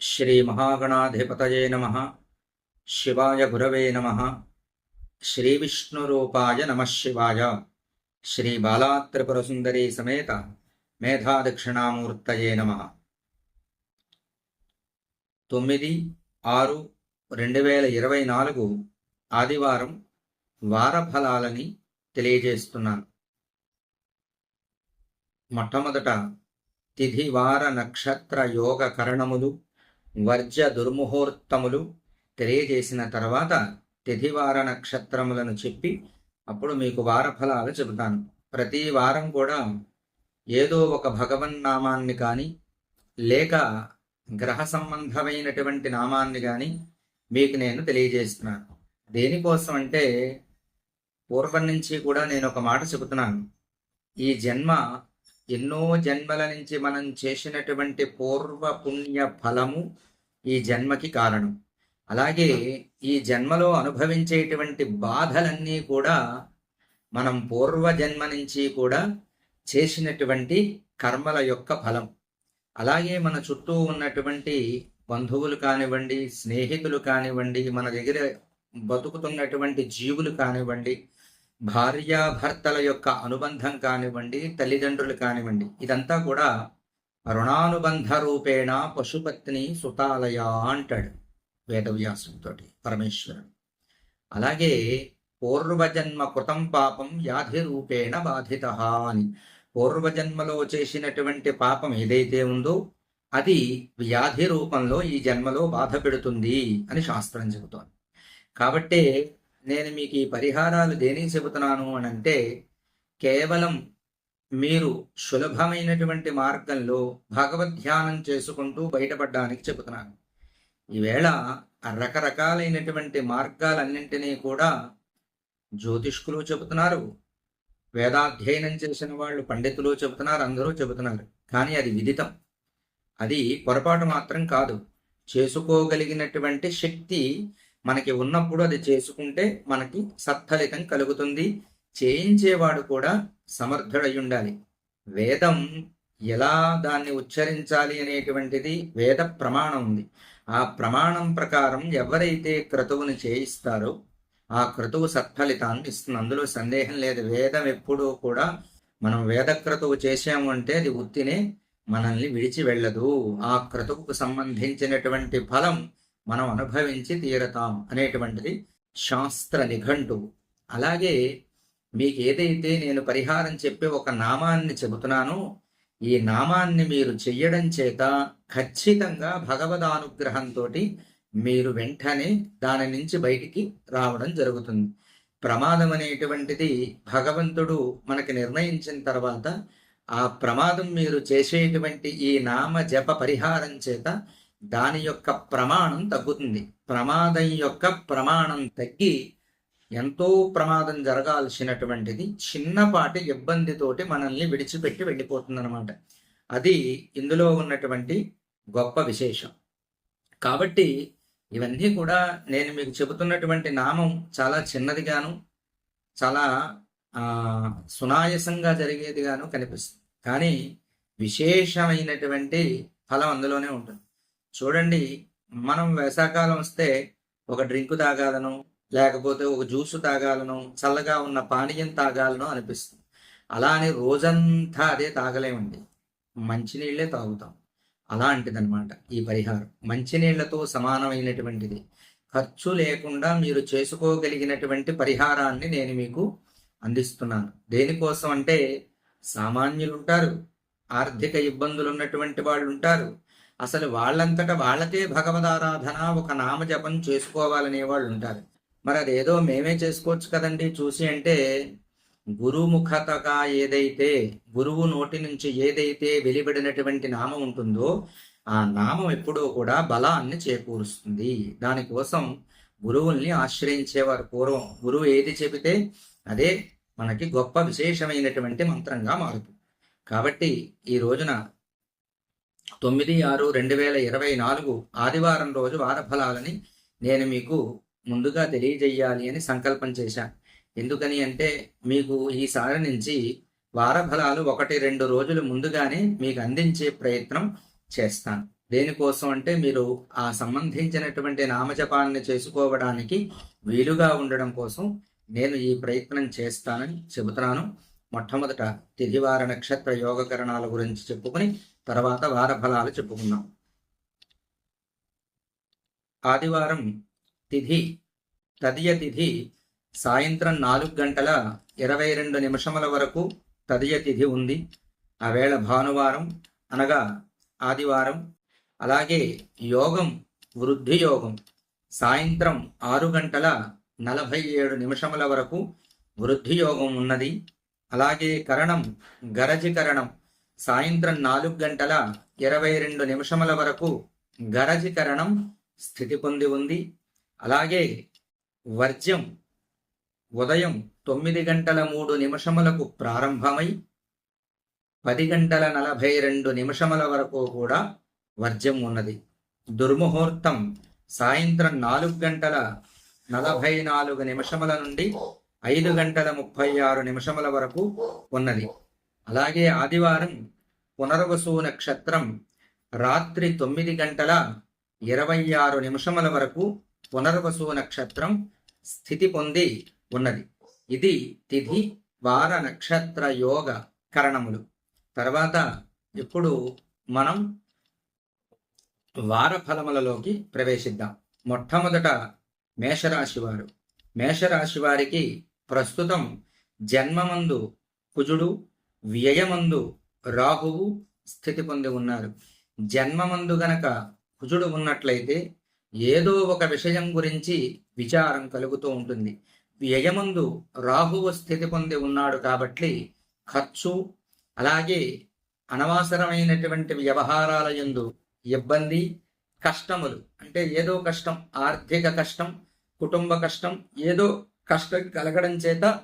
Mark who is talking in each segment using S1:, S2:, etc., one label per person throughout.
S1: శ్రీ మహాగణాధిపతయే నమ. శివాయ గురవే నమ. శ్రీ విష్ణురూపాయ నమ శివాయ. శ్రీ బాలాత్రిపురసుందరీ సమేత మేధాదక్షిణామూర్తయే నమ. తొమ్మిది ఆరు రెండు వేల ఇరవై నాలుగు ఆదివారం వారఫలాలని తెలియజేస్తున్నాను. మొట్టమొదట తిథివార నక్షత్ర యోగ కరణములు వర్జ దుర్ముహూర్తములు తెలియజేసిన తర్వాత తిథివార నక్షత్రములను చెప్పి అప్పుడు మీకు వార ఫలాలు చెబుతాను. ప్రతి వారం కూడా ఏదో ఒక భగవన్నామాన్ని కానీ లేక గ్రహ సంబంధమైనటువంటి నామాన్ని కానీ మీకు నేను తెలియజేస్తున్నాను. దేనికోసం అంటే పూర్వం నుంచి కూడా నేను ఒక మాట చెబుతున్నాను. ఈ జన్మ ఎన్నో జన్మల నుంచి మనం చేసినటువంటి పూర్వ పుణ్య ఫలము ఈ జన్మకి కారణం. అలాగే ఈ జన్మలో అనుభవించేటువంటి బాధలన్నీ కూడా మనం పూర్వ జన్మ నుంచి కూడా చేసినటువంటి కర్మల యొక్క ఫలం. అలాగే మన చుట్టూ ఉన్నటువంటి బంధువులు కానివ్వండి స్నేహితులు కానివ్వండి మన దగ్గర బతుకుతున్నటువంటి జీవులు కానివ్వండి భార్యాభర్తల యొక్క అనుబంధం కానివ్వండి తల్లిదండ్రులు కానివ్వండి ఇదంతా కూడా రుణానుబంధ రూపేణ పశుపత్ని సుతాలయ అంటాడు వేదవ్యాసంతో పరమేశ్వరుడు. అలాగే పూర్వజన్మ కృతం పాపం వ్యాధి రూపేణ బాధిత అని. పూర్వజన్మలో చేసినటువంటి పాపం ఏదైతే ఉందో అది వ్యాధి రూపంలో ఈ జన్మలో బాధ పెడుతుంది అని శాస్త్రం చెబుతోంది. కాబట్టే నేను మీకు ఈ పరిహారాలు దేనికి చెబుతున్నాను అని అంటే కేవలం మీరు సులభమైనటువంటి మార్గంలో భగవద్ధ్యానం చేసుకుంటూ బయటపడడానికి చెబుతున్నాను. ఈవేళ రకరకాలైనటువంటి మార్గాలన్నింటినీ కూడా జ్యోతిష్కులు చెబుతున్నారు. వేదాధ్యయనం చేసిన వాళ్ళు పండితులు చెబుతున్నారు అందరూ చెబుతున్నారు. కానీ అది విదితం. అది పొరపాటు మాత్రం కాదు. చేసుకోగలిగినటువంటి శక్తి మనకి ఉన్నప్పుడు అది చేసుకుంటే మనకి సత్ఫలితం కలుగుతుంది. చేయించేవాడు కూడా సమర్థుడై ఉండాలి వేదం ఎలా దాన్ని ఉచ్చరించాలి అనేటువంటిది వేద ప్రమాణం ఉంది. ఆ ప్రమాణం ప్రకారం ఎవరైతే క్రతువుని చేయిస్తారో ఆ క్రతువు సత్ఫలితాన్ని ఇస్తుంది. అందులో సందేహం లేదు. వేదం ఎప్పుడూ కూడా మనం వేద క్రతువు చేసాము అంటే అది ఉత్తినే మనల్ని విడిచి వెళ్ళదు. ఆ క్రతువుకు సంబంధించినటువంటి ఫలం మనం అనుభవించి తీరతాం అనేటువంటిది శాస్త్ర నిఘంటు. అలాగే మీకు ఏదైతే నేను పరిహారం చెప్పి ఒక నామాన్ని చెబుతున్నానో ఈ నామాన్ని మీరు చెయ్యడం చేత ఖచ్చితంగా భగవదానుగ్రహంతో మీరు వెంటనే దాని నుంచి బయటికి రావడం జరుగుతుంది. ప్రమాదం అనేటువంటిది భగవంతుడు మనకి నిర్ణయించిన తర్వాత ఆ ప్రమాదం మీరు చేసేటువంటి ఈ నామ జప పరిహారం చేత దాని యొక్క ప్రమాణం తగ్గుతుంది. ప్రమాదం యొక్క ప్రమాణం తగ్గి ఎంతో ప్రమాదం జరగాల్సినటువంటిది చిన్నపాటి ఇబ్బందితోటి మనల్ని విడిచిపెట్టి వెళ్ళిపోతుంది అనమాట అది ఇందులో ఉన్నటువంటి గొప్ప విశేషం. కాబట్టి ఇవన్నీ కూడా నేను మీకు చెబుతున్నటువంటి నామం చాలా చిన్నదిగాను చాలా సునాయసంగా జరిగేదిగాను కనిపిస్తుంది. కానీ విశేషమైనటువంటి ఫలం అందులోనే ఉంటుంది. చూడండి మనం వేసాకాలం వస్తే ఒక డ్రింక్ తాగాలను లేకపోతే ఒక జ్యూస్ తాగాలను చల్లగా ఉన్న పానీయం తాగాలను అనిపిస్తుంది. అలా అని రోజంతా అదే తాగలేమండి. మంచినీళ్ళే తాగుతాం. అలాంటిదనమాట ఈ పరిహారం. మంచినీళ్ళతో సమానమైనటువంటిది. ఖర్చు లేకుండా మీరు చేసుకోగలిగినటువంటి పరిహారాన్ని నేను మీకు అందిస్తున్నాను. దేనికోసం అంటే సామాన్యులు ఉంటారు ఆర్థిక ఇబ్బందులు ఉన్నటువంటి వాళ్ళు ఉంటారు అసలు వాళ్ళంతట వాళ్ళకే భగవదారాధన ఒక నామజపం చేసుకోవాలనే వాళ్ళు ఉంటారు. మరి అదేదో మేమే చేసుకోవచ్చు కదండి. చూసి అంటే గురుముఖతగా ఏదైతే గురువు నోటి నుంచి ఏదైతే వెలిబడినటువంటి నామం ఉంటుందో ఆ నామం ఎప్పుడూ కూడా బలాన్ని చేకూరుస్తుంది. దానికోసం గురువుల్ని ఆశ్రయించేవారు పూర్వం. గురువు ఏది చెబితే అదే మనకి గొప్ప విశేషమైనటువంటి మంత్రంగా మారుతుంది. కాబట్టి ఈ రోజున తొమ్మిది ఆరు రెండు వేల ఇరవై నాలుగు ఆదివారం రోజు వారఫలాలని నేను మీకు ముందుగా తెలియజేయాలి అని సంకల్పం చేశాను. ఎందుకని అంటే మీకు ఈసారి నుంచి వారఫలాలు ఒకటి రెండు రోజులు ముందుగానే మీకు అందించే ప్రయత్నం చేస్తాను. దేనికోసం అంటే మీరు ఆ సంబంధించినటువంటి నామజపాన్ని చేసుకోవడానికి వీలుగా ఉండడం కోసం నేను ఈ ప్రయత్నం చేస్తానని చెబుతున్నాను. మొట్టమొదట తిథివార నక్షత్ర యోగకరణాల గురించి చెప్పుకుని తర్వాత వార ఫలాలు చెప్పుకుందాం. ఆదివారం తిథి తదియ తిథి సాయంత్రం నాలుగు గంటల ఇరవై రెండు నిమిషముల వరకు తదియ తిథి ఉంది. ఆ వేళ భానువారం అనగా ఆదివారం. అలాగే యోగం వృద్ధి యోగం. సాయంత్రం ఆరు గంటల నలభై ఏడు నిమిషముల వరకు వృద్ధి యోగం ఉన్నది. అలాగే కరణం గరజికరణం సాయంత్రం నాలుగు గంటల ఇరవై రెండు నిమిషముల వరకు గరజీకరణం స్థితి పొంది ఉంది. అలాగే వర్జ్యం ఉదయం తొమ్మిది గంటల మూడు నిమిషములకు ప్రారంభమై పది గంటల నలభై రెండు నిమిషముల వరకు కూడా వర్జ్యం ఉన్నది. దుర్ముహూర్తం సాయంత్రం నాలుగు గంటల నలభై నాలుగు నిమిషముల నుండి ఐదు గంటల ముప్పై ఆరు నిమిషముల వరకు ఉన్నది. అలాగే ఆదివారం పునర్వసు నక్షత్రం రాత్రి తొమ్మిది గంటల ఇరవై ఆరు నిమిషముల వరకు పునర్వసు నక్షత్రం స్థితి పొంది ఉన్నది. ఇది తిథి వార నక్షత్ర యోగ కరణములు. తర్వాత ఇప్పుడు మనం వార ఫలములలోకి ప్రవేశిద్దాం. మొట్టమొదట మేషరాశి వారు. మేషరాశి వారికి ప్రస్తుతం జన్మమందు కుజుడు వ్యయమందు రాహువు స్థితి పొంది ఉన్నారు. జన్మమందు గనక కుజుడు ఉన్నట్లయితే ఏదో ఒక విషయం గురించి విచారం కలుగుతూ ఉంటుంది. వ్యయమందు రాహువు స్థితి పొంది ఉన్నాడు కాబట్టి ఖర్చు అలాగే అనవసరమైనటువంటి వ్యవహారాల యందు ఇబ్బంది కష్టములు. అంటే ఏదో కష్టం ఆర్థిక కష్టం కుటుంబ కష్టం ఏదో కష్టం కలగడం చేత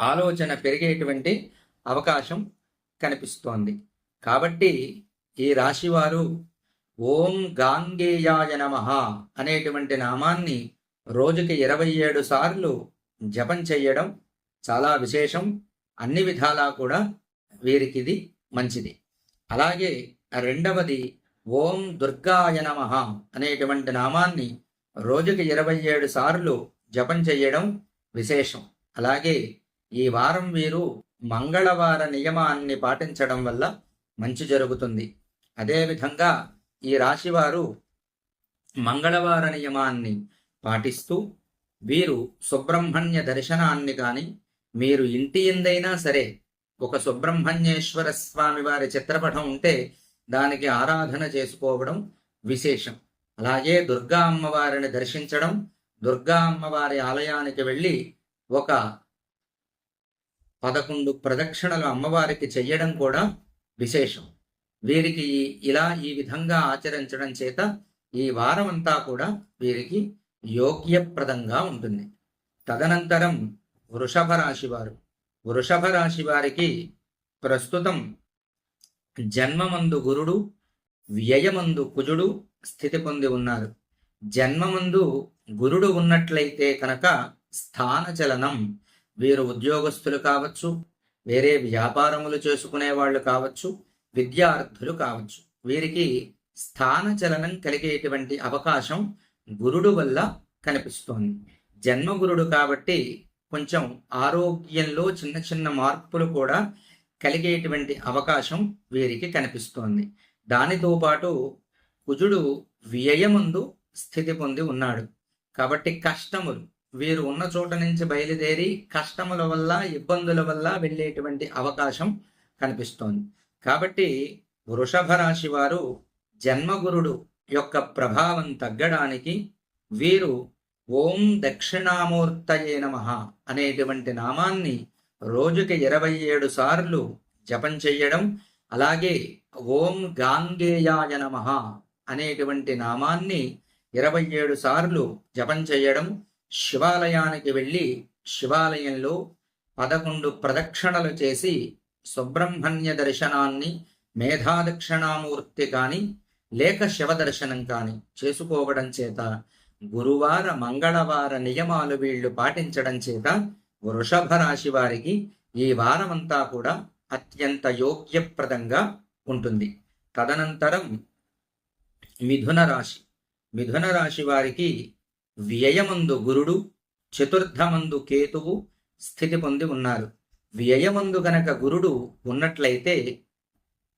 S1: ఆలోచన పెరిగేటువంటి అవకాశం కనిపిస్తోంది. కాబట్టి ఈ రాశివారు ఓం గాంగేయాయ నమ అనేటువంటి నామాన్ని రోజుకి ఇరవై ఏడు సార్లు జపం చేయడం చాలా విశేషం. అన్ని విధాలా కూడా వీరికి ఇది మంచిది. అలాగే రెండవది ఓం దుర్గాయ నమ అనేటువంటి నామాన్ని రోజుకి ఇరవై ఏడు సార్లు జపం చేయడం విశేషం. అలాగే ఈ వారం వీరు మంగళవార నియమాన్ని పాటించడం వల్ల మంచి జరుగుతుంది. అదేవిధంగా ఈ రాశివారు మంగళవార నియమాన్ని పాటిస్తూ వీరు సుబ్రహ్మణ్య దర్శనాన్ని కానీ మీరు ఇంటి ఎందైనా సరే ఒక సుబ్రహ్మణ్యేశ్వర స్వామి వారి చిత్రపటం ఉంటే దానికి ఆరాధన చేసుకోవడం విశేషం. అలాగే దుర్గా అమ్మవారిని దర్శించడం దుర్గా అమ్మవారి ఆలయానికి వెళ్ళి ఒక పదకొండు ప్రదక్షిణలు అమ్మవారికి చెయ్యడం కూడా విశేషం. వీరికి ఇలా ఈ విధంగా ఆచరించడం చేత ఈ వారం అంతా కూడా వీరికి యోగ్యప్రదంగా ఉంటుంది. తదనంతరం వృషభ రాశి వారు. వృషభ రాశి వారికి ప్రస్తుతం జన్మమందు గురుడు వ్యయమందు కుజుడు స్థితి పొంది ఉన్నారు. జన్మమందు గురుడు ఉన్నట్లయితే కనుక స్థానచలనం వీరు ఉద్యోగస్తులు కావచ్చు వేరే వ్యాపారములు చేసుకునే వాళ్ళు కావచ్చు విద్యార్థులు కావచ్చు. వీరికి స్థానచలనం కలిగేటువంటి అవకాశం గురుడు వల్ల కనిపిస్తోంది. జన్మగురుడు కాబట్టి కొంచెం ఆరోగ్యంలో చిన్న చిన్న మార్పులు కూడా కలిగేటువంటి అవకాశం వీరికి కనిపిస్తోంది. దానితో పాటు కుజుడు వ్యయముందు స్థితి పొంది ఉన్నాడు. కాబట్టి కష్టములు వీరు ఉన్న చోట నుంచి బయలుదేరి కష్టముల వల్ల ఇబ్బందుల వల్ల వెళ్ళేటువంటి అవకాశం కనిపిస్తోంది. కాబట్టి వృషభ రాశి వారు జన్మగురుడు యొక్క ప్రభావం తగ్గడానికి వీరు ఓం దక్షిణామూర్తయే నమ అనేటువంటి నామాన్ని రోజుకి ఇరవై ఏడు సార్లు జపం చెయ్యడం అలాగే ఓం గాంగేయాయ నమ అనేటువంటి నామాన్ని ఇరవై ఏడు సార్లు జపం చేయడం శివాలయానికి వెళ్ళి శివాలయంలో పదకొండు ప్రదక్షిణలు చేసి సుబ్రహ్మణ్య దర్శనాన్ని మేధాదక్షిణామూర్తి కాని లేక శివ దర్శనం కాని చేసుకోవడం చేత గురువార మంగళవార నియమాలు వీళ్ళు పాటించడం చేత వృషభ రాశి వారికి ఈ వారమంతా కూడా అత్యంత యోగ్యప్రదంగా ఉంటుంది. తదనంతరం మిథున రాశి. మిథున రాశి వారికి వ్యయమందు గురుడు చతుర్థమందు కేతువు స్థితి పొంది ఉన్నారు. వ్యయమందు గనక గురుడు ఉన్నట్లయితే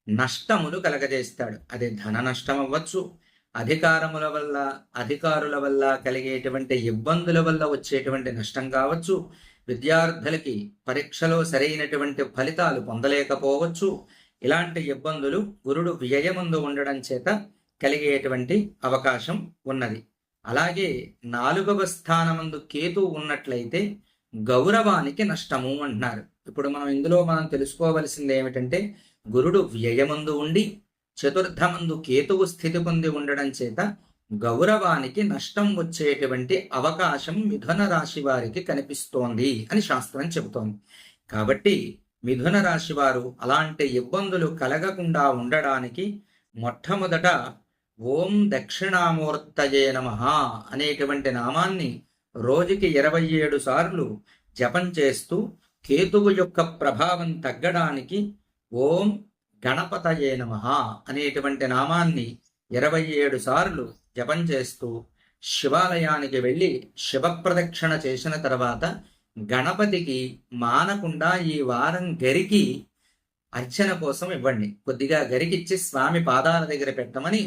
S1: నష్టములు కలగజేస్తాడు. అది ధన నష్టం అవ్వచ్చు అధికారముల వల్ల అధికారుల వల్ల కలిగేటువంటి ఇబ్బందుల వల్ల వచ్చేటువంటి నష్టం కావచ్చు. విద్యార్థులకి పరీక్షలో సరైనటువంటి ఫలితాలు పొందలేకపోవచ్చు. ఇలాంటి ఇబ్బందులు గురుడు వ్యయముందు ఉండడం చేత కలిగేటువంటి అవకాశం ఉన్నది. అలాగే నాలుగవ స్థానమందు కేతు ఉన్నట్లయితే గౌరవానికి నష్టము అంటున్నారు. ఇప్పుడు మనం ఇందులో మనం తెలుసుకోవలసింది ఏమిటంటే గురుడు వ్యయమందు ఉండి చతుర్థమందు కేతువు స్థితి పొంది ఉండడం చేత గౌరవానికి నష్టం వచ్చేటువంటి అవకాశం మిథున రాశి వారికి కనిపిస్తోంది అని శాస్త్రం చెబుతోంది. కాబట్టి మిథున రాశి వారు అలాంటి ఇబ్బందులు కలగకుండా ఉండడానికి మొట్టమొదట ఓం దక్షిణామూర్తయే నమ అనేటువంటి నామాన్ని రోజుకి ఇరవై ఏడు సార్లు జపం చేస్తూ కేతువు యొక్క ప్రభావం తగ్గడానికి ఓం గణపతయే నమ అనేటువంటి నామాన్ని ఇరవై ఏడు సార్లు జపం చేస్తూ శివాలయానికి వెళ్ళి శివ ప్రదక్షిణ చేసిన తర్వాత గణపతికి మానకుండా ఈ వారం గరికి అర్చన కోసం ఇవ్వండి. కొద్దిగా గరికిచ్చి స్వామి పాదాల దగ్గర పెట్టమని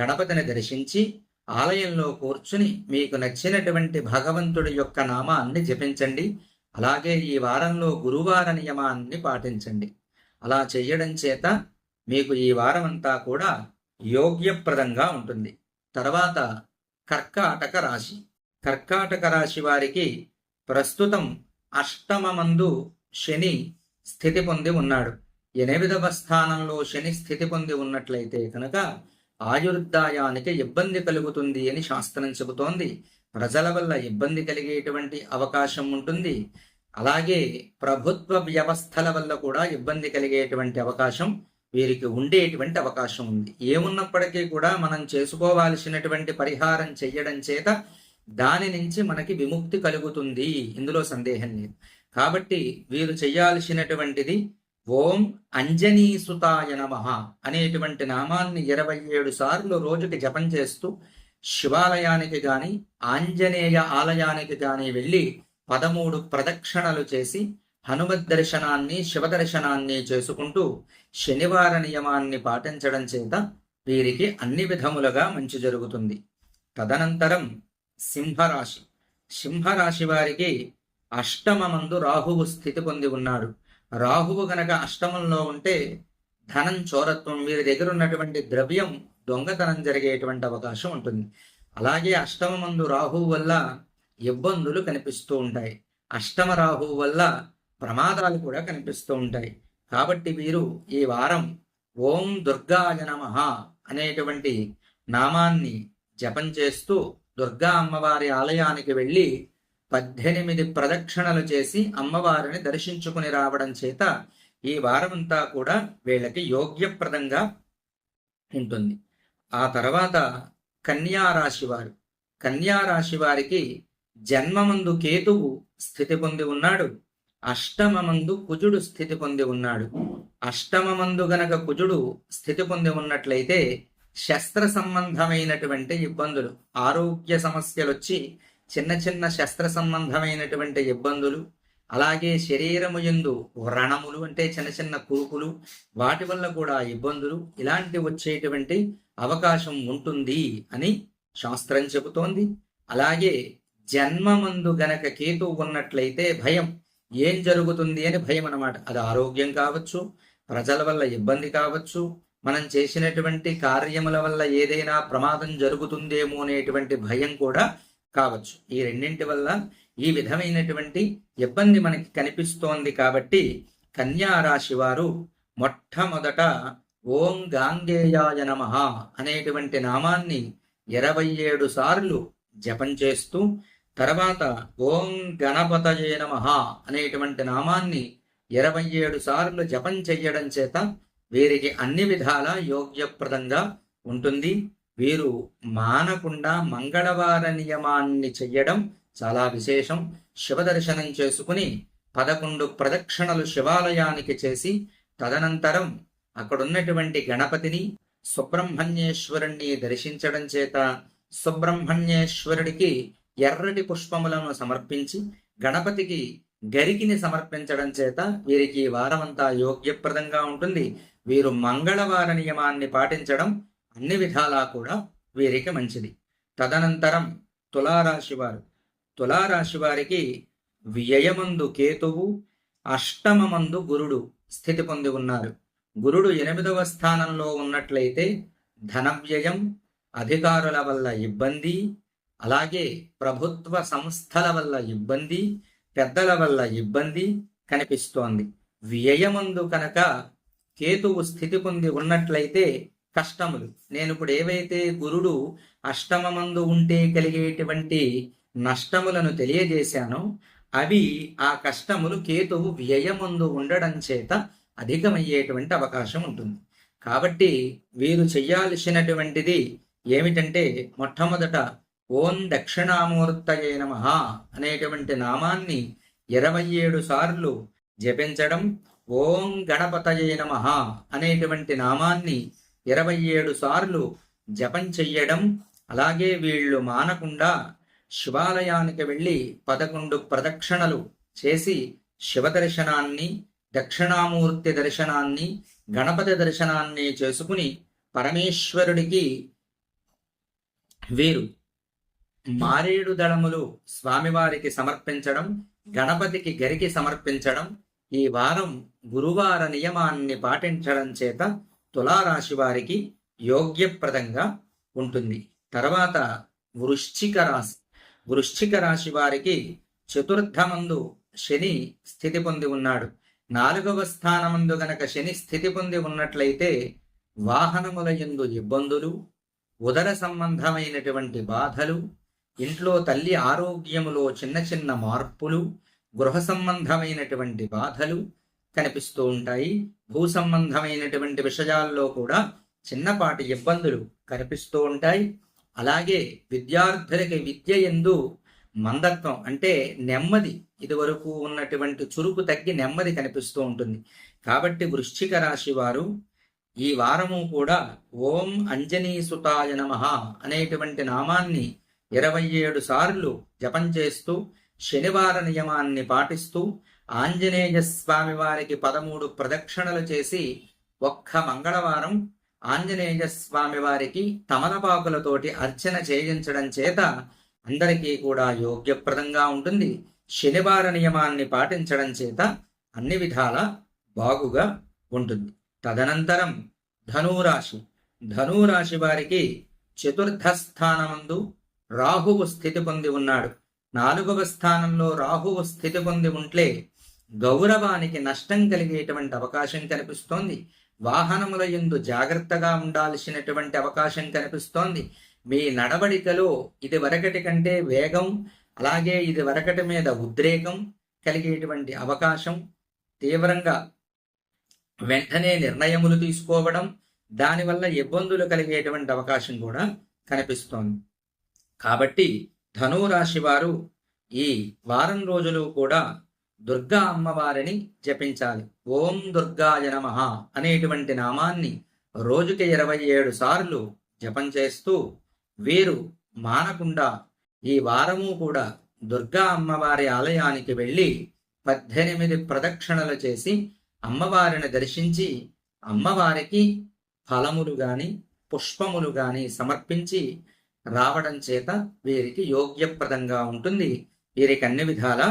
S1: గణపతిని దర్శించి ఆలయంలో కూర్చుని మీకు నచ్చినటువంటి భగవంతుడి యొక్క నామాన్ని జపించండి. అలాగే ఈ వారంలో గురువార నియమాన్ని పాటించండి. అలా చేయడం చేత మీకు ఈ వారం అంతా కూడా యోగ్యప్రదంగా ఉంటుంది. తర్వాత కర్కాటక రాశి. కర్కాటక రాశి వారికి ప్రస్తుతం అష్టమమందు శని స్థితి పొంది ఉన్నాడు. ఎనిమిదవ స్థానంలో శని స్థితి పొంది ఉన్నట్లయితే కనుక ఆయుర్దాయానికి ఇబ్బంది కలుగుతుంది అని శాస్త్రం చెబుతోంది. ప్రజల వల్ల ఇబ్బంది కలిగేటువంటి అవకాశం ఉంటుంది. అలాగే ప్రభుత్వ వ్యవస్థల వల్ల కూడా ఇబ్బంది కలిగేటువంటి అవకాశం వీరికి ఉండేటువంటి అవకాశం ఉంది. ఏమున్నప్పటికీ కూడా మనం చేసుకోవాల్సినటువంటి పరిహారం చెయ్యడం చేత దాని నుంచి మనకి విముక్తి కలుగుతుంది. ఇందులో సందేహం లేదు. కాబట్టి వీరు చేయాల్సినటువంటిది ఓం అంజనీసుతాయ నమ అనేటువంటి నామాన్ని ఇరవై ఏడు సార్లు రోజుకి జపం చేస్తూ శివాలయానికి గాని ఆంజనేయ ఆలయానికి గాని వెళ్ళి పదమూడు ప్రదక్షిణలు చేసి హనుమద్ దర్శనాన్ని శివ దర్శనాన్ని చేసుకుంటూ శనివార నియమాన్ని పాటించడం చేత వీరికి అన్ని విధములుగా మంచి జరుగుతుంది. తదనంతరం సింహరాశి. సింహరాశి వారికి అష్టమమందు రాహువు స్థితి పొంది ఉన్నాడు. రాహువు గనక అష్టమంలో ఉంటే ధనం చోరత్వం వీరి దగ్గర ఉన్నటువంటి ద్రవ్యం దొంగతనం జరిగేటువంటి అవకాశం ఉంటుంది. అలాగే అష్టమమందు రాహువు వల్ల ఇబ్బందులు కనిపిస్తూ ఉంటాయి. అష్టమ రాహువు వల్ల ప్రమాదాలు కూడా కనిపిస్తూ ఉంటాయి. కాబట్టి వీరు ఈ వారం ఓం దుర్గాయ నమ అనేటువంటి నామాన్ని జపం చేస్తూ దుర్గా అమ్మవారి ఆలయానికి వెళ్ళి పద్దెనిమిది ప్రదక్షిణలు చేసి అమ్మవారిని దర్శించుకుని రావడం చేత ఈ వారమంతా కూడా వీళ్ళకి యోగ్యప్రదంగా ఉంటుంది. ఆ తర్వాత కన్యారాశి వారు. కన్యారాశి వారికి జన్మమందు కేతువు స్థితి పొంది ఉన్నాడు. అష్టమమందు కుజుడు స్థితి పొంది ఉన్నాడు. అష్టమమందు గనక కుజుడు స్థితి పొంది ఉన్నట్లయితే శస్త్ర సంబంధమైనటువంటి ఇబ్బందులు ఆరోగ్య సమస్యలు వచ్చి చిన్న చిన్న శస్త్ర సంబంధమైనటువంటి ఇబ్బందులు అలాగే శరీరము ఎందు వ్రణములు అంటే చిన్న చిన్న కురుకులు వాటి వల్ల కూడా ఇబ్బందులు ఇలాంటి వచ్చేటువంటి అవకాశం ఉంటుంది అని శాస్త్రం చెబుతోంది. అలాగే జన్మమందు గనక కేతు ఉన్నట్లయితే భయం ఏం జరుగుతుంది అని భయం అనమాట అది ఆరోగ్యం కావచ్చు ప్రజల వల్ల ఇబ్బంది కావచ్చు మనం చేసినటువంటి కార్యముల వల్ల ఏదైనా ప్రమాదం జరుగుతుందేమో అనేటువంటి భయం కూడా కావచ్చు. ఈ రెండింటి వల్ల ఈ విధమైనటువంటి ఇబ్బంది మనకి కనిపిస్తోంది కాబట్టి కన్యా రాశి వారు మొట్టమొదట ఓం గాంగేయాయ నమ అనేటువంటి నామాన్ని ఇరవై ఏడు సార్లు జపం చేస్తూ తర్వాత ఓం గణపతయే నమ అనేటువంటి నామాన్ని ఇరవై ఏడు సార్లు జపం చెయ్యడం చేత వీరికి అన్ని విధాల యోగ్యప్రదంగా ఉంటుంది. వీరు మానకుండా మంగళవార నియమాన్ని చెయ్యడం చాలా విశేషం. శివ దర్శనం చేసుకుని పదకొండు ప్రదక్షిణలు శివాలయానికి చేసి తదనంతరం అక్కడున్నటువంటి గణపతిని సుబ్రహ్మణ్యేశ్వరుణ్ణి దర్శించడం చేత సుబ్రహ్మణ్యేశ్వరుడికి ఎర్రటి పుష్పములను సమర్పించి గణపతికి గరికిని సమర్పించడం చేత వీరికి వారమంతా యోగ్యప్రదంగా ఉంటుంది. వీరు మంగళవార నియమాన్ని పాటించడం అన్ని విధాలా కూడా వీరికి మంచిది. తదనంతరం తులారాశి వారు. తులారాశి వారికి వ్యయమందు కేతువు అష్టమమందు గురుడు స్థితి పొంది ఉన్నారు. గురుడు ఎనిమిదవ స్థానంలో ఉన్నట్లయితే ధన వ్యయం అధికారుల వల్ల ఇబ్బంది అలాగే ప్రభుత్వ సంస్థల వల్ల ఇబ్బంది పెద్దల వల్ల ఇబ్బంది కనిపిస్తోంది. వ్యయమందు కనుక కేతువు స్థితి పొంది ఉన్నట్లయితే కష్టములు. నేను ఇప్పుడు ఏవైతే గురుడు అష్టమమందు ఉంటే కలిగేటువంటి నష్టములను తెలియజేశానో అవి ఆ కష్టములు కేతువు వ్యయమందు ఉండడం చేత అధికమయ్యేటువంటి అవకాశం ఉంటుంది. కాబట్టి వీరు చెయ్యాల్సినటువంటిది ఏమిటంటే మొట్టమొదట ఓం దక్షిణామూర్తయే నమ అనేటువంటి నామాన్ని ఇరవై ఏడు సార్లు జపించడం ఓం గణపతయే నమ అనేటువంటి నామాన్ని ఇరవై ఏడు సార్లు జపం చెయ్యడం అలాగే వీళ్ళు మానకుండా శివాలయానికి వెళ్ళి పదకొండు ప్రదక్షిణలు చేసి శివ దర్శనాన్ని దక్షిణామూర్తి దర్శనాన్ని గణపతి దర్శనాన్ని చేసుకుని పరమేశ్వరుడికి వీరు మారేడు దళములు స్వామివారికి సమర్పించడం గణపతికి గరికి సమర్పించడం ఈ వారం గురువార నియమాన్ని పాటించడం చేత తులారాశి వారికి యోగ్యప్రదంగా ఉంటుంది. తర్వాత వృశ్చిక రాశి. వృశ్చిక రాశి వారికి చతుర్థమందు శని స్థితి పొంది ఉన్నాడు. నాలుగవ స్థానమందు గనక శని స్థితి పొంది ఉన్నట్లయితే వాహనముల ఎందు ఇబ్బందులు ఉదర సంబంధమైనటువంటి బాధలు ఇంట్లో తల్లి ఆరోగ్యములో చిన్న చిన్న మార్పులు గృహ సంబంధమైనటువంటి బాధలు కనిపిస్తూ ఉంటాయి. భూ సంబంధమైనటువంటి విషయాల్లో కూడా చిన్నపాటి ఇబ్బందులు కనిపిస్తూ ఉంటాయి. అలాగే విద్యార్థులకి విద్య ఎందు మందత్వం అంటే నెమ్మది ఇదివరకు ఉన్నటువంటి చురుకు తగ్గి నెమ్మది కనిపిస్తూ ఉంటుంది. కాబట్టి వృశ్చిక రాశి వారు ఈ వారము కూడా ఓం అంజనీ సుతాయ నమ అనేటువంటి నామాన్ని ఇరవై ఏడు సార్లు జపం చేస్తూ శనివార నియమాన్ని పాటిస్తూ ఆంజనేయ స్వామి వారికి పదమూడు ప్రదక్షిణలు చేసి ఒక్క మంగళవారం ఆంజనేయ స్వామి వారికి తమలపాకులతోటి అర్చన చేయించడం చేత అందరికీ కూడా యోగ్యప్రదంగా ఉంటుంది. శనివార నియమాన్ని పాటించడం చేత అన్ని విధాల బాగుగా ఉంటుంది. తదనంతరం ధనురాశి. ధనురాశి వారికి చతుర్థ స్థానమందు రాహువు స్థితి పొంది ఉన్నాడు. నాలుగవ స్థానంలో రాహువు స్థితి పొంది ఉంటే గౌరవానికి నష్టం కలిగేటువంటి అవకాశం కనిపిస్తోంది. వాహనముల ఎందు జాగ్రత్తగా ఉండాల్సినటువంటి అవకాశం కనిపిస్తోంది. మీ నడవడికలో ఇది వరకటి కంటే వేగం అలాగే ఇది వరకటి మీద ఉద్రేకం కలిగేటువంటి అవకాశం తీవ్రంగా వెంటనే నిర్ణయములు తీసుకోవడం దానివల్ల ఇబ్బందులు కలిగేటువంటి అవకాశం కూడా కనిపిస్తోంది. కాబట్టి ధనురాశి వారు ఈ వారం రోజులు కూడా దుర్గా అమ్మవారిని జపించాలి. ఓం దుర్గాయ నమ అనేటువంటి నామాన్ని రోజుకి ఇరవై ఏడు సార్లు జపం చేస్తూ వీరు మానకుండా ఈ వారము కూడా దుర్గా అమ్మవారి ఆలయానికి వెళ్ళి పద్దెనిమిది ప్రదక్షిణలు చేసి అమ్మవారిని దర్శించి అమ్మవారికి ఫలములు గాని పుష్పములు గాని సమర్పించి రావడం చేత వీరికి యోగ్యప్రదంగా ఉంటుంది. వీరికి అన్ని విధాల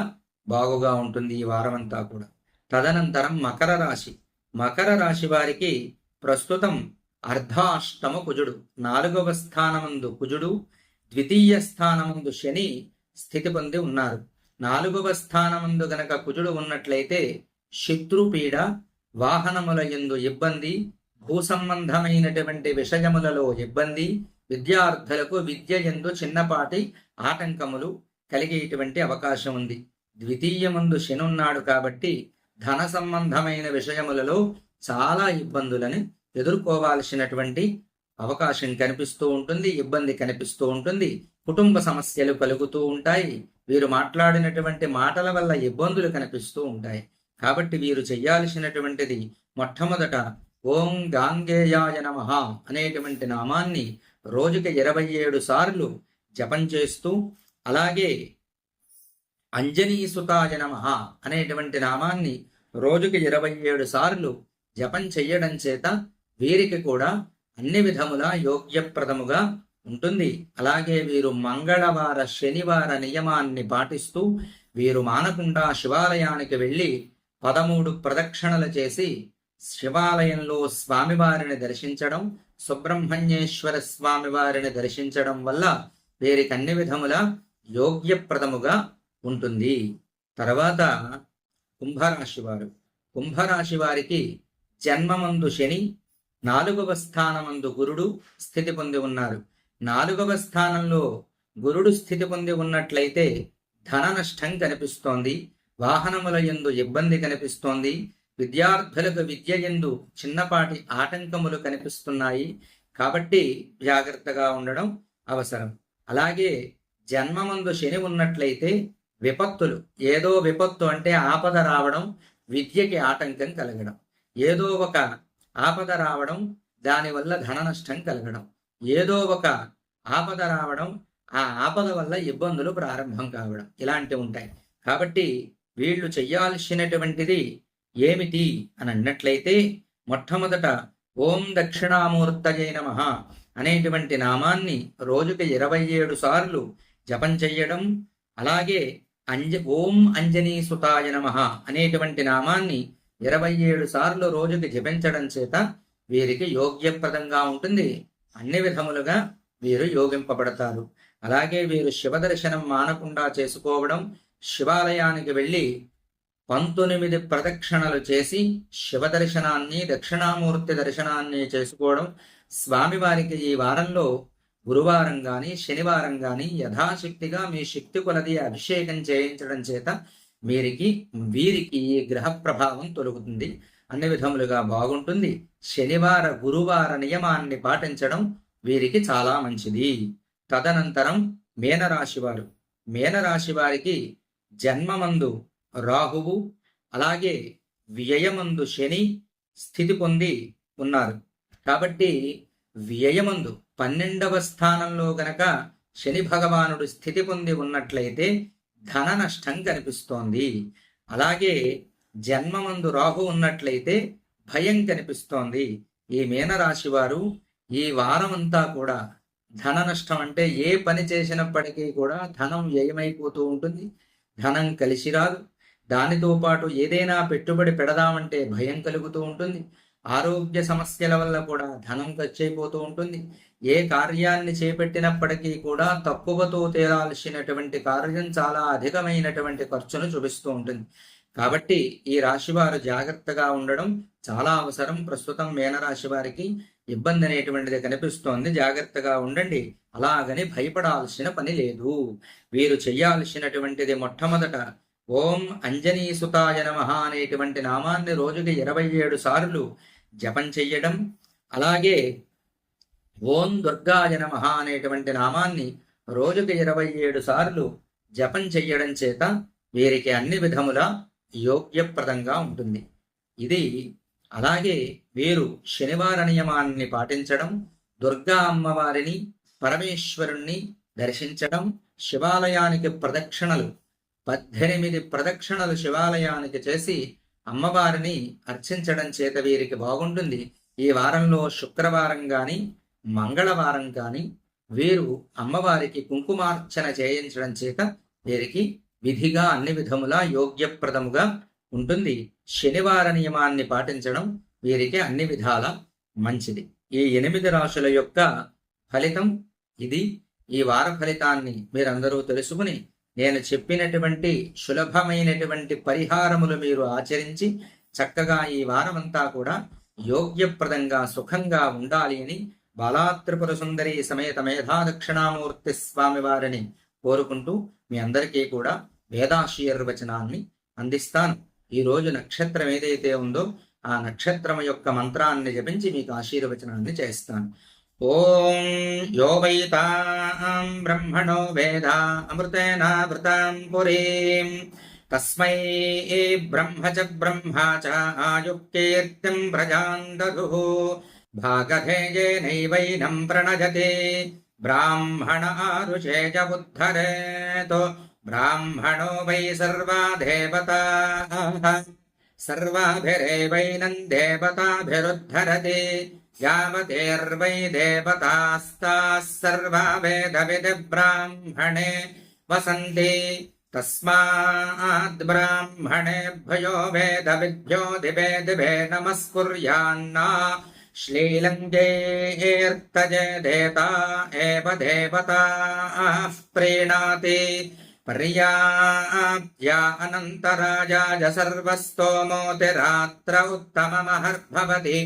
S1: బాగుగా ఉంటుంది ఈ వారం అంతా కూడా. తదనంతరం మకర రాశి. మకర రాశి వారికి ప్రస్తుతం అర్ధాష్టమ కుజుడు నాలుగవ స్థానమందు కుజుడు ద్వితీయ స్థానమందు శని స్థితి పొంది ఉన్నారు. నాలుగవ స్థానమందు గనక కుజుడు ఉన్నట్లయితే శత్రుపీడ వాహనముల ఎందు ఇబ్బంది భూ సంబంధమైనటువంటి విషయములలో ఇబ్బంది విద్యార్థులకు విద్య ఎందు చిన్నపాటి ఆటంకములు కలిగేటువంటి అవకాశం ఉంది ద్వితీయమందు శనున్నాడు కాబట్టి ధన సంబంధమైన విషయములలో చాలా ఇబ్బందులని ఎదుర్కోవాల్సినటువంటి అవకాశం కనిపిస్తూ ఉంటుంది ఇబ్బంది కనిపిస్తూ ఉంటుంది కుటుంబ సమస్యలు కలుగుతూ ఉంటాయి వీరు మాట్లాడినటువంటి మాటల వల్ల ఇబ్బందులు కనిపిస్తూ ఉంటాయి. కాబట్టి వీరు చేయాల్సినటువంటిది మొట్టమొదట ఓం గాంగేయాయ నమ అనేటువంటి నామాన్ని రోజుకి ఇరవై ఏడు సార్లు జపం చేస్తూ అలాగే అంజనీసుతాయ నమ అనేటువంటి నామాన్ని రోజుకి ఇరవై ఏడు సార్లు జపం చెయ్యడం చేత వీరికి కూడా అన్ని విధముల యోగ్యప్రదముగా ఉంటుంది. అలాగే వీరు మంగళవార శనివార నియమాన్ని పాటిస్తూ వీరు మానకుండా శివాలయానికి వెళ్ళి పదమూడు ప్రదక్షిణలు చేసి శివాలయంలో స్వామివారిని దర్శించడం సుబ్రహ్మణ్యేశ్వర స్వామివారిని దర్శించడం వల్ల వీరికి అన్ని విధముల యోగ్యప్రదముగా ఉంటుంది. తర్వాత కుంభరాశి వారు. కుంభరాశి వారికి జన్మమందు శని నాలుగవ స్థానమందు గురుడు స్థితి పొంది ఉన్నారు. నాలుగవ స్థానంలో గురుడు స్థితి పొంది ఉన్నట్లయితే ధన నష్టం కనిపిస్తోంది. వాహనముల ఎందు ఇబ్బంది కనిపిస్తోంది. విద్యార్థులకు విద్య ఎందు చిన్నపాటి ఆటంకములు కనిపిస్తున్నాయి. కాబట్టి జాగ్రత్తగా ఉండడం అవసరం. అలాగే జన్మమందు శని ఉన్నట్లయితే విపత్తులు. ఏదో విపత్తు అంటే ఆపద రావడం విద్యకి ఆటంకం కలగడం. ఏదో ఒక ఆపద రావడం దానివల్ల ధన నష్టం కలగడం. ఏదో ఒక ఆపద రావడం ఆ ఆపద వల్ల ఇబ్బందులు ప్రారంభం కావడం. ఇలాంటివి ఉంటాయి. కాబట్టి వీళ్ళు చెయ్యాల్సినటువంటిది ఏమిటి అని అన్నట్లయితే మొట్టమొదట ఓం దక్షిణామూర్తయే నమ అనేటువంటి నామాన్ని రోజుకి ఇరవై ఏడు సార్లు జపం చెయ్యడం అలాగే అంజ ఓం అంజనీ సుతాయ నమ అనేటువంటి నామాన్ని ఇరవై ఏడు సార్లు రోజుకి జపించడం చేత వీరికి యోగ్యప్రదంగా ఉంటుంది. అన్ని విధములుగా వీరు యోగింపబడతారు. అలాగే వీరు శివ దర్శనం మానకుండా చేసుకోవడం శివాలయానికి వెళ్ళి పంతొమ్మిది ప్రదక్షిణలు చేసి శివ దర్శనాన్ని దక్షిణామూర్తి దర్శనాన్ని చేసుకోవడం స్వామివారికి ఈ వారంలో గురువారం కానీ శనివారం కానీ యథాశక్తిగా మీ శక్తి కొలది అభిషేకం చేయించడం చేత వీరికి వీరికి ఈ గ్రహ ప్రభావం తొలుగుతుంది. అన్ని విధములుగా బాగుంటుంది. శనివార గురువార నియమాన్ని పాటించడం వీరికి చాలా మంచిది. తదనంతరం మీనరాశి వారు. మీనరాశి వారికి జన్మమందు రాహువు అలాగే వ్యయమందు శని స్థితి పొంది ఉన్నారు. కాబట్టి వ్యయమందు పన్నెండవ స్థానంలో గనక శని భగవానుడు స్థితి పొంది ఉన్నట్లయితే ధన నష్టం కనిపిస్తోంది. అలాగే జన్మమందు రాహు ఉన్నట్లయితే భయం కనిపిస్తోంది. ఈ మీనరాశి వారు ఈ వారం అంతా కూడా ధన నష్టం అంటే ఏ పని చేసినప్పటికీ కూడా ధనం వ్యయమైపోతూ ఉంటుంది. ధనం కలిసి రాదు. దానితో పాటు ఏదైనా పెట్టుబడి పెడదామంటే భయం కలుగుతూ ఉంటుంది. ఆరోగ్య సమస్యల వల్ల కూడా ధనం ఖర్చయిపోతూ ఉంటుంది. ఏ కార్యాన్ని చేపట్టినప్పటికీ కూడా తక్కువతో తేలాల్సినటువంటి కార్యం చాలా అధికమైనటువంటి ఖర్చును చూపిస్తూ ఉంటుంది. కాబట్టి ఈ రాశి వారు జాగ్రత్తగా ఉండడం చాలా అవసరం. ప్రస్తుతం మీనరాశి వారికి ఇబ్బంది అనేటువంటిది కనిపిస్తోంది. జాగ్రత్తగా ఉండండి. అలాగని భయపడాల్సిన పని లేదు. వీరు చేయాల్సినటువంటిది మొట్టమొదట ఓం అంజనీ సుతాయ నమ అనేటువంటి నామాన్ని రోజుకి ఇరవై ఏడు సార్లు జపం చెయ్యడం. అలాగే ఓం దుర్గాయ నమ అనేటువంటి నామాన్ని రోజుకి ఇరవై ఏడు సార్లు జపం చెయ్యడం చేత వీరికి అన్ని విధముల యోగ్యప్రదంగా ఉంటుంది. ఇది అలాగే వీరు శనివార నియమాన్ని పాటించడం దుర్గా అమ్మవారిని పరమేశ్వరుణ్ణి దర్శించడం శివాలయానికి ప్రదక్షిణలు పద్దెనిమిది ప్రదక్షిణలు శివాలయానికి చేసి అమ్మవారిని అర్చించడం చేత వీరికి బాగుంటుంది. ఈ వారంలో శుక్రవారం కానీ మంగళవారం కానీ వీరు అమ్మవారికి కుంకుమార్చన చేయించడం చేత వీరికి విధిగా అన్ని విధములా యోగ్యప్రదముగా ఉంటుంది. శనివార నియమాన్ని పాటించడం వీరికి అన్ని విధాల మంచిది. ఈ ఎనిమిది రాశుల యొక్క ఫలితం ఇది. ఈ వార ఫలితాన్ని మీరందరూ తెలుసుకుని నేను చెప్పినటువంటి సులభమైనటువంటి పరిహారములు మీరు ఆచరించి చక్కగా ఈ వారమంతా కూడా యోగ్యప్రదంగా సుఖంగా ఉండాలి అని బాలాత్రిపుర సుందరి సమేత మేధా దక్షిణామూర్తి స్వామి వారిని కోరుకుంటూ మీ అందరికీ కూడా వేదాశీర్వచనాన్ని అందిస్తాను. ఈ రోజు నక్షత్రం ఏదైతే ఉందో ఆ నక్షత్రం యొక్క మంత్రాన్ని జపించి మీకు ఆశీర్వచనాన్ని చేస్తాను. ఓం యో వైతాం బ్రహ్మణో వేద అమృతేనావృతాం పురీం. తస్మై బ్రహ్మ చ బ్రహ్మ చ ఆయుక్కీర్తిం ప్రజాన్ దదుః भागधेयेनैवैनम् प्रणजति। ब्राह्मण आरुषे च उद्धरेतु ब्राह्मणो वै सर्वा देवताः सर्वाभिरेवैनम् देवताभिरुद्धरति। यावतेर्वै देवतास्ताः सर्वा वेदविदब्राह्मणे वसन्ति तस्माद्ब्राह्मणेभ्यो वेदविद्भ्यो दिभे दिभे नमस्कुर्यान्ना। श्लीलङ्केर्तजेदेता एव देवताः प्रीणाति पर्याप्त्या अनन्तराजाय सर्वस्तोमोतिरात्र उत्तममहर्भवति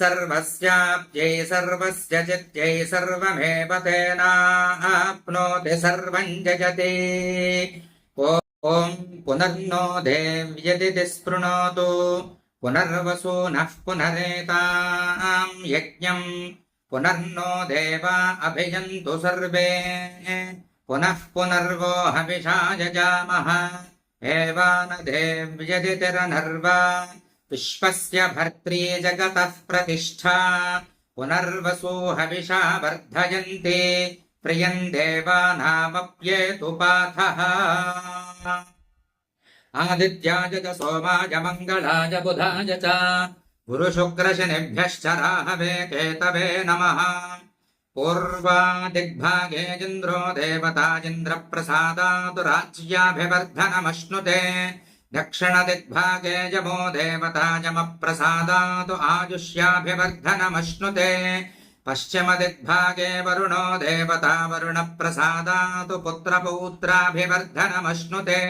S1: सर्वस्याप्त्यै सर्वस्य चित्यै सर्वमेव तेनाप्नोति सर्वम् जगति ॐ पुनर्नो देव्यदिति स्पृणोतु पुनर्वसु नः पुनरेताम् यज्ञम् पुनर्नो देवा अभियन्तु सर्वे पुनः पुनर्वो हविषा यजामः एवानदेव्यदितिरनर्वा विश्वस्य भर्त्री जगतः प्रतिष्ठा पुनर्वसु हविषा वर्धयन्ति प्रियम् देवानामप्येतु पाथः आदित्याय च सोमाय मङ्गलाय बुधाय च गुरुशुक्रशनिभ्यश्च राहवे केतवे नमः पूर्वादिग्भागेजिन्द्रो देवताजिन्द्रप्रसादातु राज्याभिवर्धनमश्नुते दक्षिणदिग्भागे जमो देवताजमप्रसादातु आयुष्याभिवर्धनमश्नुते पश्चिमदिग्भागे वरुणो देवता वरुणप्रसादातु पुत्रपौत्राभिवर्धनमश्नुते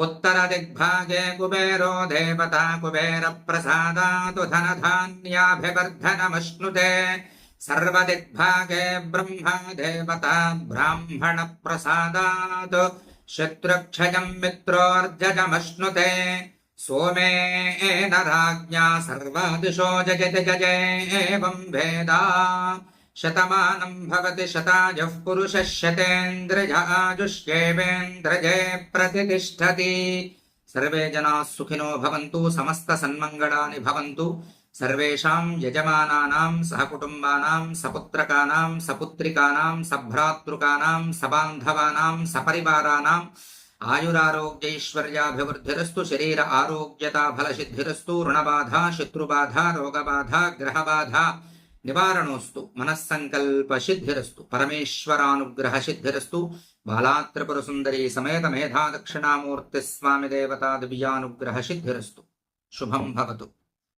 S1: उत्तरदिग्भागे कुबेरो देवता कुबेरप्रसादातु धनधान्याभिवर्धनमश्नुते। सर्वदिग्भागे ब्रह्मा देवता ब्राह्मणप्रसादात् शत्रुक्षयम् मित्रोर्जजमश्नुते। सोमेन राज्ञा सर्वादिशो जजति जजे एवम् वेदा। शतमानम् भवति शतायुः पुरुषः शतेन्द्रियाजुष्येवेन्द्रजे प्रतितिष्ठति सर्वे जनाः सुखिनो भवन्तु, समस्तसन्मङ्गलानि भवन्तु। सर्वेषां यजमानानां, सहकुटुम्बानां, सपुत्रकानां, सपुत्रिकानां, सभ्रातृकानां, सबान्धवानां सपरिवाराणाम् आयुरारोग्यैश्वर्याभिवृद्धिरस्तु, शरीर आरोग्यता फलसिद्धिरस्तु, ऋणबाधा, शत्रुबाधा, रोगबाधा, ग्रहबाधा। నివారణోస్తు మనస్సంకల్ప సిద్ధిరస్తు పరమేశ్వరానుగ్రహ సిద్ధిరస్తు బాలాత్రిపుర సుందరీ సమేత మేధా దక్షిణామూర్తి స్వామి దేవతా సిద్ధిరస్తు శుభం భవతు.